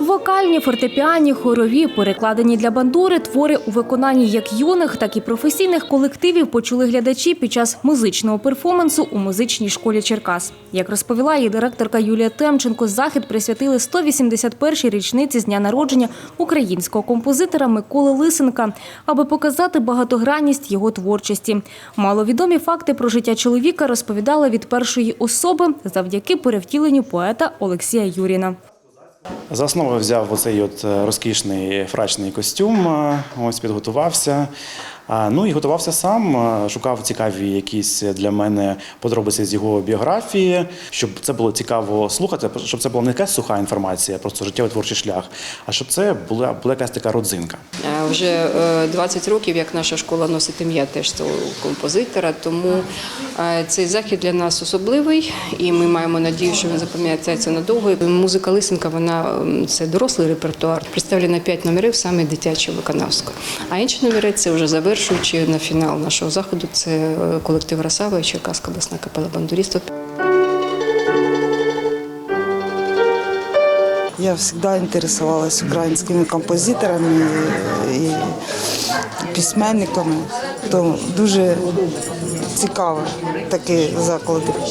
Вокальні, фортепіані, хорові, перекладені для бандури, твори у виконанні як юних, так і професійних колективів почули глядачі під час музичного перформансу у музичній школі Черкас. Як розповіла її директорка Юлія Темченко, захід присвятили 181-й річниці з дня народження українського композитора Миколи Лисенка, аби показати багатогранність його творчості. Маловідомі факти про життя чоловіка розповідали від першої особи завдяки перевтіленню поета Олексія Юріна. За основу взяв оцей от е, розкішний фрачний костюм, е, ось підготувався. Ну і готувався сам, е, шукав цікаві якісь для мене подробиці з його біографії, щоб це було цікаво слухати, щоб це була не якась суха інформація, просто життєвий творчий шлях, а щоб це була, була якась така родзинка. Е, Вже е, 20 років, як наша школа носить ім'я теж цього композитора, тому е, цей захід для нас особливий, і ми маємо надію, що він запам'ятається надовго. Музика Лисенка, вона це дорослий репертуар. Представлено 5 номерів саме дитячого виконавського. А інші номери це вже завершуючи на фінал нашого заходу. Це е, колектив Росава і Черкаська обласна капела бандуристів. Я всегда интересовалась украинскими композиторами і письменниками, то дуже цікаво такий заклад.